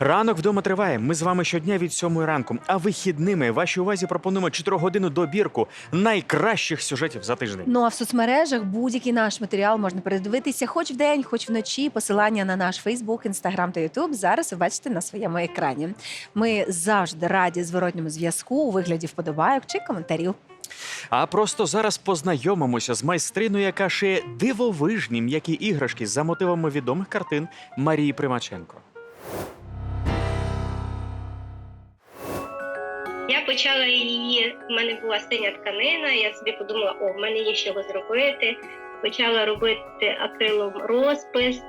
Ранок вдома триває. Ми з вами щодня від сьомої ранку. А вихідними вашій увазі пропонуємо 4-годинну добірку найкращих сюжетів за тиждень. Ну а в соцмережах будь-який наш матеріал можна передивитися хоч вдень, хоч вночі. Посилання на наш Фейсбук, Інстаграм та Ютуб зараз ви бачите на своєму екрані. Ми завжди раді зворотньому зв'язку у вигляді вподобайок чи коментарів. А просто зараз познайомимося з майстриною, яка шиє дивовижні м'які іграшки за мотивами відомих картин Марії Примаченко. Я почала її, в мене була синя тканина, я собі подумала, о, в мене є з чого зробити. Почала робити акрилом розпис,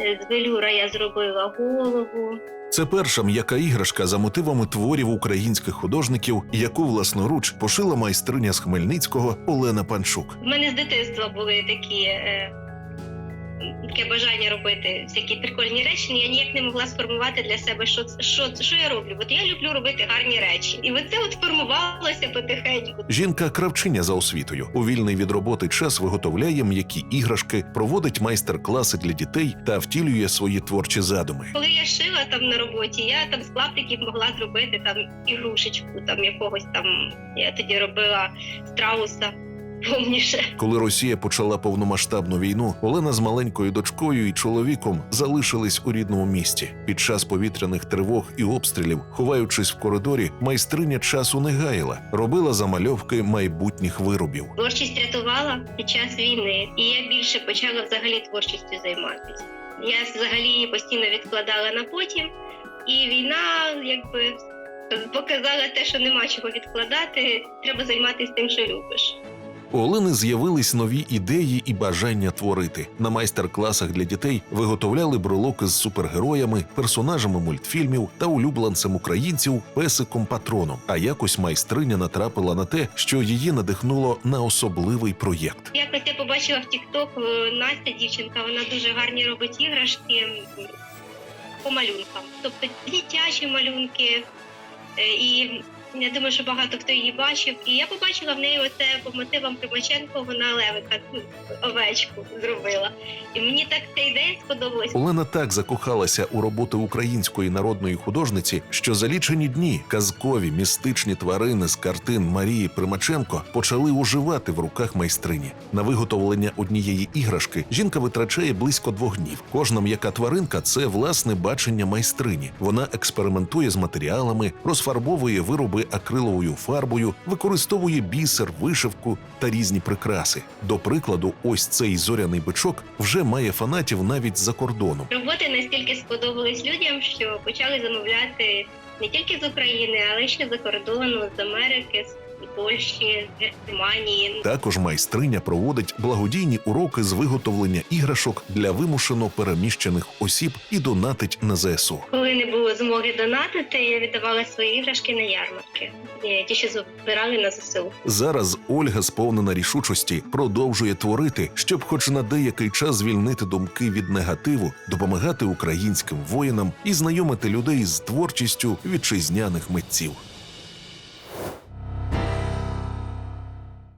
е, з велюра я зробила голову. Це перша м'яка іграшка за мотивами творів українських художників, яку власноруч пошила майстриня з Хмельницького Олена Панчук. В мене з дитинства були такі. Е, Таке бажання робити всякі прикольні речі, я ніяк не могла сформувати для себе, що, що, що я роблю. От я люблю робити гарні речі. І оце от формувалося потихеньку. Жінка кравчиня за освітою. У вільний від роботи час виготовляє м'які іграшки, проводить майстер-класи для дітей та втілює свої творчі задуми. Коли я шила там на роботі, я там з клаптиків могла зробити там ігрушечку, там якогось там. Я тоді робила страуса повніше. Коли Росія почала повномасштабну війну, Олена з маленькою дочкою і чоловіком залишились у рідному місті. Під час повітряних тривог і обстрілів, ховаючись в коридорі, майстриня часу не гаяла, робила замальовки майбутніх виробів. Творчість рятувала під час війни, і я більше почала взагалі творчістю займатися. Я взагалі її постійно відкладала на потім, і війна якби показала те, що нема чого відкладати. Треба займатися тим, що любиш. У Олени з'явились нові ідеї і бажання творити. На майстер-класах для дітей виготовляли брелоки з супергероями, персонажами мультфільмів та улюбленцем українців песиком патроном. А якось майстриня натрапила на те, що її надихнуло на особливий проєкт. Якось я побачила в TikTok е, Настя, дівчинка, вона дуже гарні робить іграшки по малюнкам. Тобто дитячі малюнки. Е, І я думаю, що багато хто її бачив. І я побачила в неї оце по мотивам Примаченко, вона левика, ну, овечку зробила. І мені так ця ідея сподобалась. Олена так закохалася у роботи української народної художниці, що за лічені дні казкові містичні тварини з картин Марії Примаченко почали оживати в руках майстрині. На виготовлення однієї іграшки жінка витрачає близько двох днів. Кожна м'яка тваринка це власне бачення майстрині. Вона експериментує з матеріалами, розфарбовує вироби акриловою фарбою, використовує бісер, вишивку та різні прикраси. До прикладу, ось цей зоряний бичок вже має фанатів навіть за кордоном. Роботи настільки сподобались людям, що почали замовляти не тільки з України, але й ще за кордону, з Америки, з Польщі, Германії. Також майстриня проводить благодійні уроки з виготовлення іграшок для вимушено переміщених осіб і донатить на ЗСУ. Коли не було змоги донатити, я віддавала свої іграшки на ярмарки. Е, Ті, що збирали на ЗСУ. Зараз Ольга, сповнена рішучості, продовжує творити, щоб, хоч на деякий час звільнити думки від негативу, допомагати українським воїнам і знайомити людей з творчістю вітчизняних митців.